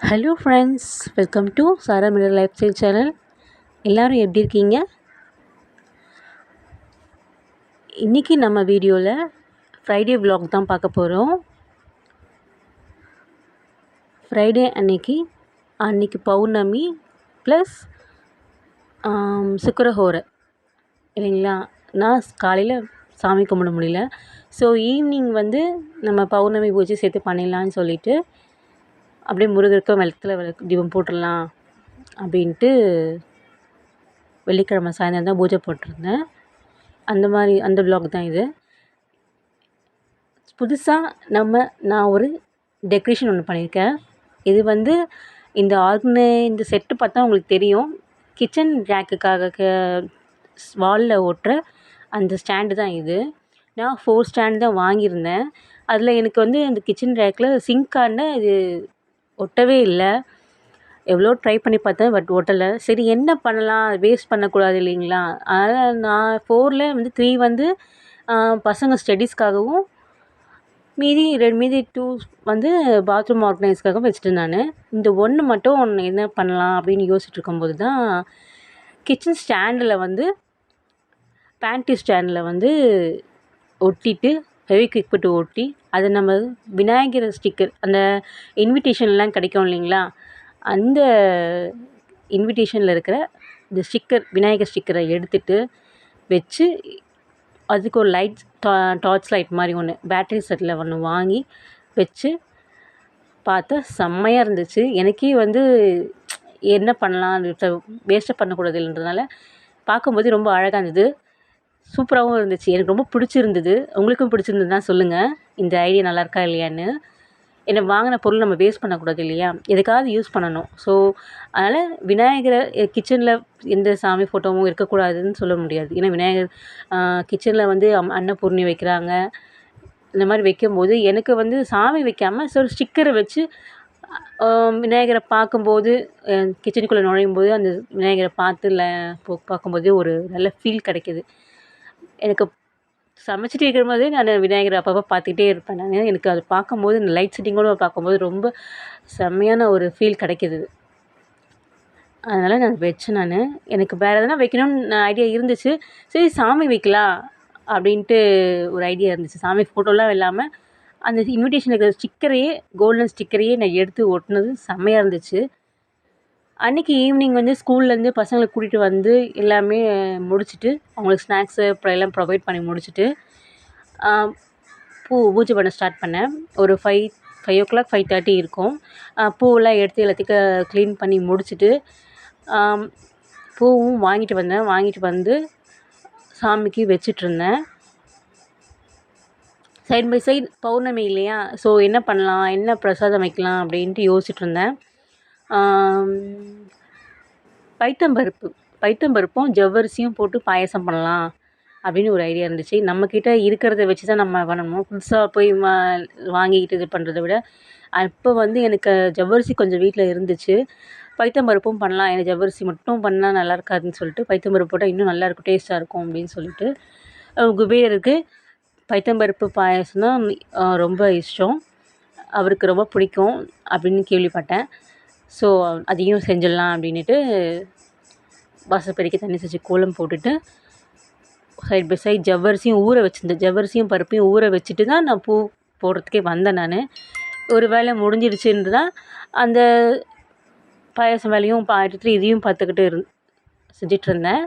Hello friends welcome to சாரா மிடர் life style channel எல்லோரும் எப்படி இருக்கீங்க? இன்றைக்கி நம்ம வீடியோவில் ஃப்ரைடே விலாக் தான் பார்க்க போகிறோம் ஃப்ரைடே அன்னைக்கு அன்னைக்கு பௌர்ணமி ப்ளஸ் சுக்கரஹோரை. இல்லைங்களா? நான் காலையில் சாமி கும்பிட முடியல. ஸோ ஈவினிங் வந்து நம்ம பௌர்ணமி பூஜை சேர்த்து பண்ணிடலான்னு சொல்லிவிட்டு அப்படியே முருகருக்கு வெள்ளத்தில் விளக்கு தீபம் போட்டுடலாம் அப்படின்ட்டு வெள்ளிக்கிழமை சாயந்தரம் தான் பூஜை போட்டிருந்தேன். அந்த மாதிரி அந்த vlog தான் இது. புதுசாக நம்ம நான் ஒரு டெக்ரேஷன் ஒன்று பண்ணியிருக்கேன். இது வந்து இந்த ஆர்கனை இந்த செட்டு பார்த்தா உங்களுக்கு தெரியும். கிச்சன் ரேக்குக்காக வாலில் ஓட்டுற அந்த ஸ்டாண்டு தான் இது. நான் ஃபோர் ஸ்டாண்ட் தான் வாங்கியிருந்தேன். அதில் எனக்கு வந்து அந்த கிச்சன் ரேக்கில் சிங்கான இது ஒட்டவே இல்லை. எவ்வளோ ட்ரை பண்ணி பார்த்தேன் பட் ஒட்டலை. சரி என்ன பண்ணலாம்? வேஸ்ட் பண்ணக்கூடாது இல்லைங்களா? அதனால் நான் ஃபோரில் வந்து த்ரீ வந்து பசங்க ஸ்டடீஸ்க்காகவும் மீதி ரெண்டு மீதி டூ வந்து பாத்ரூம் ஆர்கனைஸ்க்காகவும் வச்சுட்டேன் நான். இந்த ஒன்று மட்டும் ஒன்று என்ன பண்ணலாம் அப்படின்னு யோசிச்சுட்டு இருக்கும்போது தான் கிச்சன் ஸ்டாண்டில் வந்து பேண்ட்ரி ஸ்டாண்டில் வந்து ஒட்டிட்டு ஹெவி ஃபெவிக்விக் போட்டு ஒட்டி அது நம்ம விநாயகர் ஸ்டிக்கர் அந்த இன்விடேஷன்லாம் கிடைக்கும் இல்லைங்களா? அந்த இன்விடேஷனில் இருக்கிற இந்த ஸ்டிக்கர் விநாயகர் ஸ்டிக்கரை எடுத்துட்டு வச்சு அதுக்கு ஒரு லைட் டா டார்ச் லைட் மாதிரி ஒன்று பேட்டரி செட்டில் ஒன்று வாங்கி வச்சு பார்த்தா செம்மையாக இருந்துச்சு. எனக்கே வந்து என்ன பண்ணலாம் வேஸ்ட்டாக பண்ணக்கூடாதுன்றதுனால பார்க்கும்போது ரொம்ப அழகாக இருந்தது. சூப்பராகவும் இருந்துச்சு. எனக்கு ரொம்ப பிடிச்சிருந்தது. உங்களுக்கும் பிடிச்சிருந்ததுன்னா சொல்லுங்கள் இந்த ஐடியா நல்லாயிருக்கா இல்லையான்னு. ஏன்னா வாங்கின பொருள் நம்ம வேஸ்ட் பண்ணக்கூடாது இல்லையா? எதுக்காவது யூஸ் பண்ணணும். ஸோ அதனால் விநாயகரை கிச்சனில் எந்த சாமி ஃபோட்டோவும் இருக்கக்கூடாதுன்னு சொல்ல முடியாது. ஏன்னா விநாயகர் கிச்சனில் வந்து அம் அன்னபூர்ணி வைக்கிறாங்க. இந்த மாதிரி வைக்கும்போது எனக்கு வந்து சாமி வைக்காமல் ஸோ ஸ்டிக்கரை வச்சு விநாயகரை பார்க்கும்போது கிச்சனுக்குள்ளே நுழையும் போது அந்த விநாயகரை பார்த்து ல பார்க்கும்போது ஒரு நல்ல ஃபீல் கிடைக்கிது. எனக்கு சமைச்சிட்டு இருக்கும்போதே நான் விநாயகரை அப்பப்போ பார்த்துக்கிட்டே இருப்பேன். நான் எனக்கு அது பார்க்கும்போது இந்த லைட் செட்டிங்கோடு பார்க்கும்போது ரொம்ப செம்மையான ஒரு ஃபீல் கிடைக்கிது. அதனால் நான் வச்சேன் நான். எனக்கு வேறு எதனா வைக்கணும்னு ஐடியா இருந்துச்சு. சரி சாமி வைக்கலாம் அப்படின்ட்டு ஒரு ஐடியா இருந்துச்சு. சாமி ஃபோட்டோலாம் இல்லாமல் அந்த இன்விடேஷன் இருக்கிற ஸ்டிக்கரையே கோல்டன் ஸ்டிக்கரையே நான் எடுத்து ஒட்டினது செம்மையாக இருந்துச்சு. அன்றைக்கி ஈவினிங் வந்து ஸ்கூல்லேருந்து பசங்களை கூட்டிகிட்டு வந்து எல்லாமே முடிச்சுட்டு அவங்களுக்கு ஸ்நாக்ஸு அப்புறம் எல்லாம் ப்ரொவைட் பண்ணி முடிச்சுட்டு பூ பூஜை பண்ண ஸ்டார்ட் பண்ணேன். ஒரு five five o'clock five thirty இருக்கும் பூவெல்லாம் எடுத்து எல்லாத்தையும் க்ளீன் பண்ணி முடிச்சுட்டு பூவும் வாங்கிட்டு வந்தேன். வாங்கிட்டு வந்து சாமிக்கு வச்சிட்ருந்தேன் சைட் பை சைட் பௌர்ணமி இல்லையா? ஸோ என்ன பண்ணலாம்? என்ன பிரசாதம் வைக்கலாம்? அப்படின்ட்டு யோசிச்சுட்ருந்தேன் பைத்தம்பருப்பு. பைத்தம்பருப்பும் ஜவ்வரிசியும் போட்டு பாயசம் பண்ணலாம் அப்படின்னு ஒரு ஐடியா இருந்துச்சு. நம்மக்கிட்ட இருக்கிறத வச்சு தான் நம்ம பண்ணணும். புதுசாக போய் வா வாங்கிக்கிட்டு இது பண்ணுறத விட அப்போ வந்து எனக்கு ஜவ்வரிசி கொஞ்சம் வீட்டில் இருந்துச்சு. பைத்தம்பருப்பும் பண்ணலாம். எனக்கு ஜவ்வரிசி மட்டும் பண்ணால் நல்லா இருக்காதுன்னு சொல்லிட்டு பைத்தம்பருப்பு போட்டால் இன்னும் நல்லாயிருக்கும் டேஸ்ட்டாக இருக்கும் அப்படின்னு சொல்லிட்டு குபேருக்கு பைத்தம்பருப்பு பாயசம் தான் ரொம்ப இஷ்டம். அவருக்கு ரொம்ப பிடிக்கும் அப்படின்னு கேள்விப்பட்டேன். ஸோ அதையும் செஞ்சிடலாம் அப்படின்னுட்டு வாசப்படிக்கு தண்ணி செஞ்சு கோலம் போட்டுட்டு சைட் பை சைட் ஜவ்வரிசியும் ஊற வச்சுருந்தேன் ஜவ்வரிசியும் பருப்பையும் ஊற வச்சுட்டு தான் நான் பூ போடுறதுக்கே வந்தேன் நான். ஒரு வேலை முடிஞ்சிருச்சுன்னு தான் அந்த பாயசம் வேலையும் பார்த்துட்டு இதையும் பார்த்துக்கிட்டு இரு செஞ்சிட்ருந்தேன்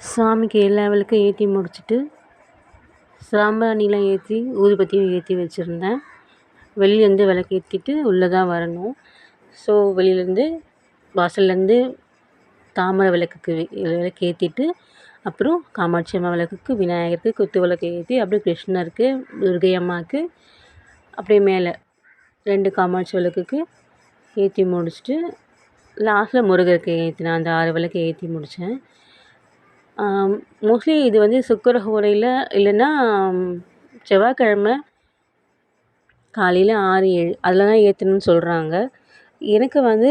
சாமிக்கு எல்லா விளக்கும் ஏற்றி முடிச்சுட்டு சாம்பிராணிலாம் ஏற்றி ஊதுபத்தியும் ஏற்றி வச்சுருந்தேன். வெளிலேருந்து விளக்கு ஏற்றிட்டு உள்ளே தான் வரணும். ஸோ வெளியிலேருந்து வாசல்லேருந்து தாமரை விளக்குக்கு விளக்கு ஏற்றிட்டு அப்புறம் காமாட்சி அம்மா விளக்குக்கு விநாயகருக்கு குத்து விளக்கு ஏற்றி அப்படியே கிருஷ்ணருக்கு துர்கை அம்மாவுக்கு அப்படியே மேலே ரெண்டு காமாட்சி விளக்குக்கு ஏற்றி முடிச்சுட்டு லாஸ்ட்டில் முருகருக்கு ஏற்றினேன் அந்த ஆறு விளக்கு ஏற்றி முடித்தேன் மோஸ்ட்லி இது வந்து சுக்கர ஹோரையில் இல்லைன்னா செவ்வாய்க்கிழம காலையில் ஆறு ஏழு அதில் தான் ஏற்றணும்னு சொல்கிறாங்க எனக்கு வந்து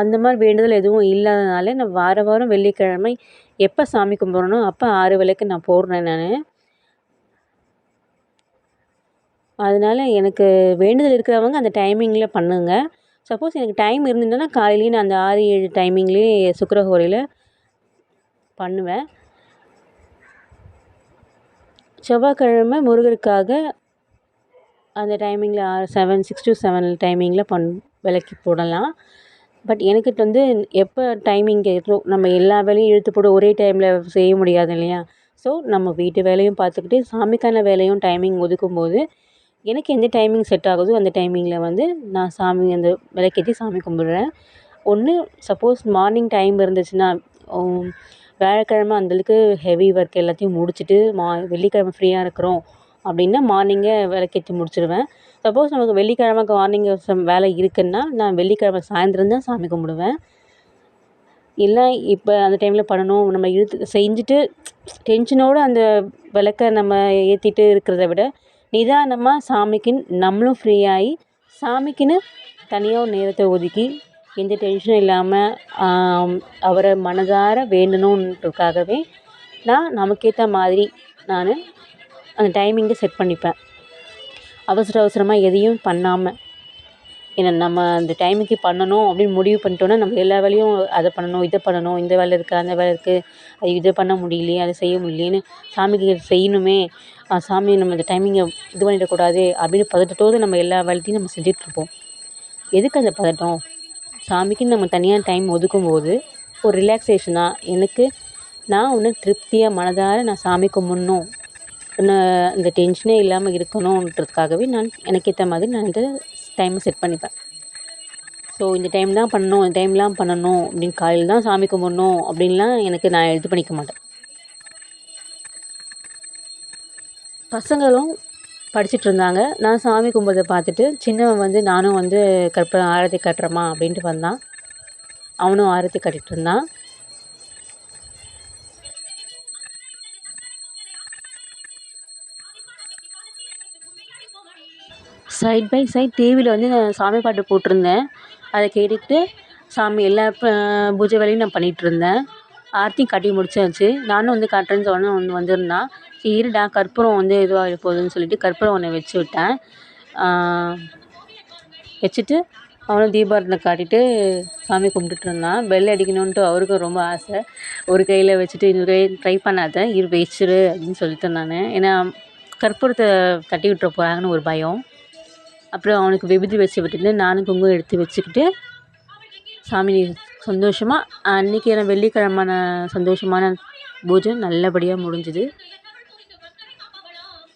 அந்த மாதிரி வேண்டுதல் எதுவும் இல்லாததுனால நான் வார வாரம் வெள்ளிக்கிழமை எப்போ சாமி கும்பிட்றனோ அப்போ ஆறு விளக்கு நான் போடுறேன் நான். அதனால் எனக்கு வேண்டுதல் இருக்கிறவங்க அந்த டைமிங்கில் பண்ணுங்கள் சப்போஸ் எனக்கு டைம் இருந்ததுன்னா காலையிலேயே நான் அந்த ஆறு ஏழு டைமிங்லேயே சுக்கரஹோரையில் பண்ணுவேன். செவ்வாய்க்கிழமை முருகருக்காக அந்த டைமிங்கில் ஆறு செவன் சிக்ஸ் டு செவன் டைமிங்கில் பண் விளக்கி போடலாம். பட் எனக்கு வந்து எப்போ டைமிங் இருக்கோ நம்ம எல்லா வேலையும் இழுத்து போட்டு ஒரே டைமில் செய்ய முடியாது இல்லையா? ஸோ நம்ம வீட்டு வேலையும் பார்த்துக்கிட்டு சாமிக்கான வேலையும் டைமிங் ஒதுக்கும் போது எனக்கு எந்த டைமிங் செட் ஆகுதோ அந்த டைமிங்கில் வந்து நான் சாமி அந்த விளக்கேற்றி சாமி கும்பிடுறேன். ஒன்று சப்போஸ் மார்னிங் டைம் இருந்துச்சுன்னா வியாழக்கிழம அந்தளவுக்கு ஹெவி ஒர்க் எல்லாத்தையும் முடிச்சுட்டு மா வெள்ளிக்கிழம ஃப்ரீயாக இருக்கிறோம் அப்படின்னா மார்னிங்கே விளக்கேத்தி முடிச்சிடுவேன் சப்போஸ் நமக்கு வெள்ளிக்கிழம மார்னிங் சம் வேலை இருக்குன்னா நான் வெள்ளிக்கிழம சாயந்தரம் தான் சாமி கும்பிடுவேன். இல்லை இப்போ அந்த டைமில் பண்ணணும் நம்ம இழுத்து செஞ்சுட்டு டென்ஷனோடு அந்த விளக்க நம்ம ஏற்றிட்டு இருக்கிறத விட நிதானமாக சாமிக்குன்னு நம்மளும் ஃப்ரீயாகி சாமிக்குன்னு தனியாக ஒரு நேரத்தை ஒதுக்கி எந்த டென்ஷனும் இல்லாமல் அவரை மனதார வேண்டணுன்றதுக்காகவே நான் நமக்கேற்ற மாதிரி நான் அந்த டைமிங்கை செட் பண்ணிப்பேன். அவசர அவசரமாக எதையும் பண்ணாமல் ஏன்னா நம்ம அந்த டைமுக்கு பண்ணணும் அப்படின்னு முடிவு பண்ணிட்டோன்னா நம்ம எல்லா வேலையும் அதை பண்ணணும் இதை பண்ணணும் இந்த வேலை இருக்குது அந்த வேலை இருக்குது அது இதை பண்ண முடியலையே அதை செய்ய முடியலையேன்னு சாமிக்கு செய்யணுமே சாமி நம்ம இந்த டைமிங்கை இது பண்ணிடக்கூடாது அப்படின்னு பதட்டத்தோடு நம்ம எல்லா வேலையும் நம்ம செஞ்சிட்ருப்போம் எதுக்கு அந்த பதட்டம்? சாமிக்குன்னு நம்ம தனியாக டைம் ஒதுக்கும்போது ஒரு ரிலாக்ஸேஷனாக எனக்கு நான் ஒன்று திருப்தியாக மனதார நான் சாமி கும்பிட்ணும். நான் இந்த டென்ஷனே இல்லாமல் இருக்கணுன்றதுக்காகவே நான் எனக்கு ஏற்ற மாதிரி நான் இந்த டைமை செட் பண்ணிப்பேன். ஸோ இந்த டைம் தான் பண்ணணும் இந்த டைம்லாம் பண்ணணும் அப்படின்னு காலையில் தான் சாமி கும்பிட்ணும் அப்படின்லாம் எனக்கு நான் இது பண்ணிக்க மாட்டேன். பசங்களும் படிச்சுட்டு இருந்தாங்க நான் சாமி கும்பிட்றத பார்த்துட்டு சின்னவன் வந்து நானும் வந்து கற்ப ஆரத்தி கட்டுறேம்மா அப்படின்ட்டு வந்தான். அவனும் ஆரத்தி கட்டிகிட்டு இருந்தான் சைட் பை சைட் டிவியில் வந்து நான் சாமி பாட்டு போட்டிருந்தேன். அதை கேட்டுக்கிட்டு சாமி எல்லா பூஜை வேலையும் நான் பண்ணிகிட்ருந்தேன் ஆர்த்தியும் கட்டி முடிச்சாச்சு. நானும் வந்து கட்டுறேன்னு சொன்னேன் ஒன்று வந்திருந்தான். சரி இருடா கற்பூரம் வந்து இதுவாக போகுதுன்னு சொல்லிட்டு கற்பூரம் ஒன்று வச்சு விட்டேன். வச்சுட்டு அவனும் தீபாரத்தனை காட்டிட்டு சாமி கும்பிட்டுட்ருந்தான் பெல் அடிக்கணுன்ட்டு அவருக்கும் ரொம்ப ஆசை. ஒரு கையில் வச்சுட்டு இன்னொரு கை ட்ரை பண்ணாத இரு வச்சிரு அப்படின்னு சொல்லிட்டேன் நான் ஏன்னா கற்பூரத்தை தட்டி விட்டுற போகிறாங்கன்னு ஒரு பயம். அப்புறம் அவனுக்கு விபூதி வச்சு விட்டுட்டு நானும் குங்குமம் எடுத்து வச்சுக்கிட்டு சாமி சந்தோஷமாக அன்றைக்கி நான் வெள்ளிக்கிழமான சந்தோஷமான பூஜை நல்லபடியாக முடிஞ்சுது.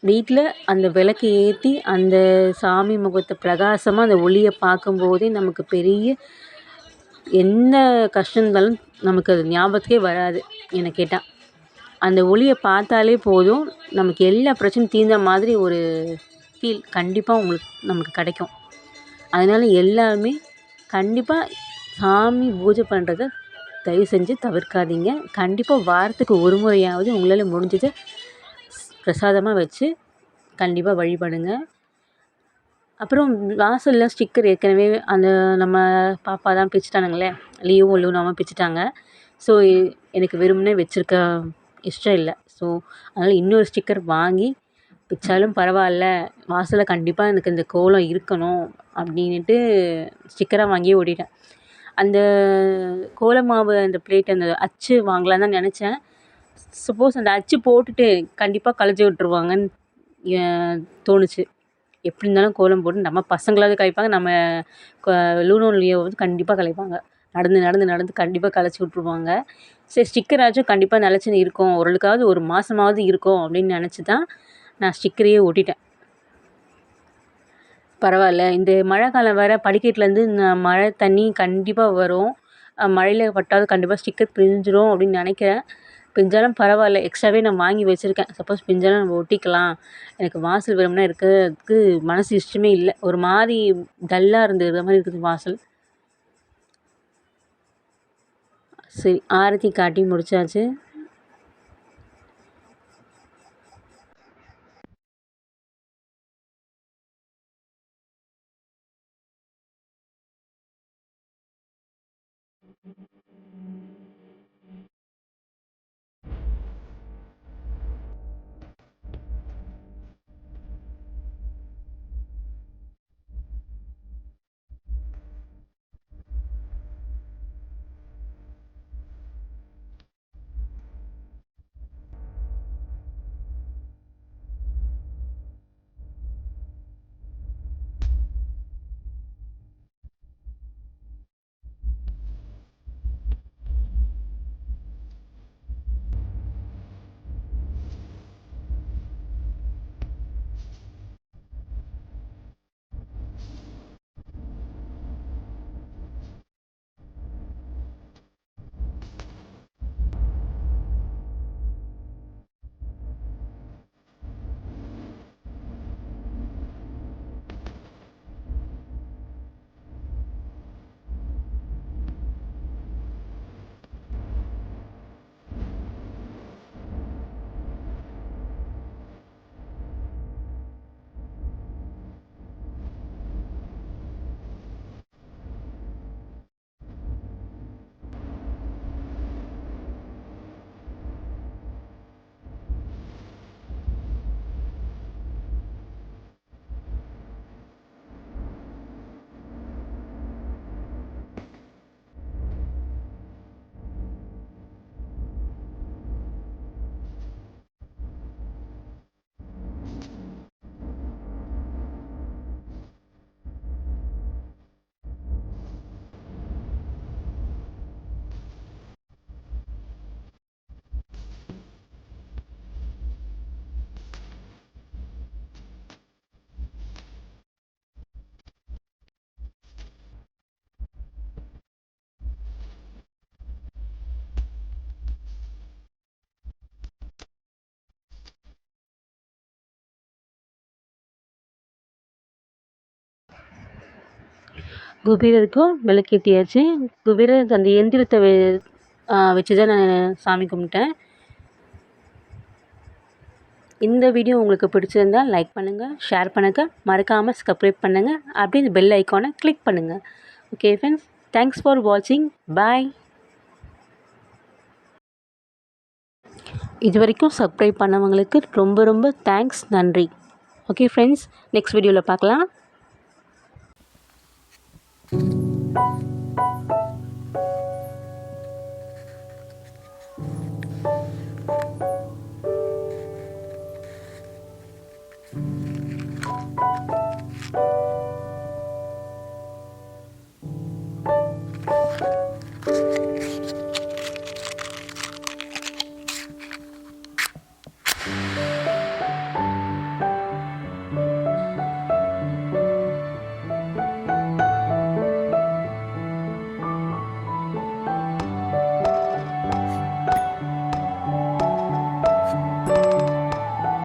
வீட்டில் அந்த விளக்கு ஏற்றி அந்த சாமி முகத்தை பிரகாசமாக அந்த ஒளியை பார்க்கும்போதே நமக்கு பெரிய எந்த கஷ்டம் இருந்தாலும் நமக்கு அது ஞாபகத்துக்கே வராது என்னை கேட்டால் அந்த ஒளியை பார்த்தாலே போதும். நமக்கு எல்லா பிரச்சனையும் தீர்ந்த மாதிரி ஒரு ஃபீல் கண்டிப்பாக உங்களுக்கு நமக்கு கிடைக்கும். அதனால் எல்லாருமே கண்டிப்பாக சாமி பூஜை பண்ணுறத தயவு செஞ்சு தவிர்க்காதீங்க. கண்டிப்பாக வாரத்துக்கு ஒரு முறையாவது உங்களால் முடிஞ்சதை பிரசாதமாக வச்சு கண்டிப்பாக வழிபடுங்க. அப்புறம் வாசலில் ஸ்டிக்கர் ஏற்கனவே அந்த நம்ம பாப்பா தான் பிச்சுட்டானுங்களே லீவும் ஒழுங்காமல் பிச்சுட்டாங்க ஸோ எனக்கு வெறுமனே வச்சுருக்க இஷ்டம் இல்லை. ஸோ அதனால் இன்னொரு ஸ்டிக்கர் வாங்கி பிச்சாலும் பரவாயில்ல வாசலில் கண்டிப்பாக எனக்கு இந்த கோலம் இருக்கணும் அப்படின்ட்டு ஸ்டிக்கராக வாங்கி ஓடிட்டேன். அந்த கோலமாவு அந்த பிளேட் அந்த அச்சு வாங்கலான்னு தான் நினச்சேன். சப்போஸ் அந்த அச்சு போட்டுட்டு கண்டிப்பாக கழட்டி விட்ருவாங்கன்னு தோணுச்சு. எப்படி இருந்தாலும் கோலம் போட்டு நம்ம பசங்களாவது கலைப்பாங்க நம்ம லூனோலியோ வந்து கண்டிப்பாக கலைப்பாங்க நடந்து நடந்து நடந்து கண்டிப்பாக கலைச்சி விட்ருவாங்க சரி ஸ்டிக்கராச்சும் கண்டிப்பாக நிலச்சின்னு இருக்கும். ஓரளவுக்காவது ஒரு மாதமாவது இருக்கும் அப்படின்னு நினச்சி தான் நான் ஸ்டிக்கரையே ஒட்டிட்டேன். பரவாயில்ல. இந்த மழை காலம் வேறு படிக்கட்டுலேருந்து மழை தண்ணி கண்டிப்பாக வரும். மழையில் பட்டாவது கண்டிப்பாக ஸ்டிக்கர் பிரிஞ்சிடும் அப்படின்னு நினைக்கிறேன். பிஞ்சாலும் பரவாயில்ல எக்ஸ்ட்ராவே நான் வாங்கி வச்சுருக்கேன். சப்போஸ் பிஞ்சாலும் நம்ம ஒட்டிக்கலாம். எனக்கு வாசல் வேணும்னா இருக்கிறதுக்கு மனசு இஷ்டமே இல்லை. ஒரு மாதிரி டல்லாக இருந்தது மாதிரி இருக்குது வாசல். சரி ஆரத்தி காட்டி முடிச்சாச்சு. குபேரருக்கும் விளக்கேற்றியாச்சு குபேரர் அந்த எந்திரத்தை வெ வச்சு தான் நான் சாமி கும்பிட்டேன். இந்த வீடியோ உங்களுக்கு பிடிச்சிருந்தால் லைக் பண்ணுங்கள் ஷேர் பண்ணுங்கள் மறக்காமல் சப்ஸ்கிரைப் பண்ணுங்கள் அப்படியே இந்த பெல் ஐக்கானை கிளிக் பண்ணுங்கள் ஓகே ஃப்ரெண்ட்ஸ் தேங்க்ஸ் ஃபார் வாட்சிங் பாய் இது வரைக்கும் சப்ஸ்கிரைப் பண்ணவங்களுக்கு ரொம்ப ரொம்ப தேங்க்ஸ் நன்றி. ஓகே ஃப்ரெண்ட்ஸ் நெக்ஸ்ட் வீடியோவில் பார்க்கலாம்.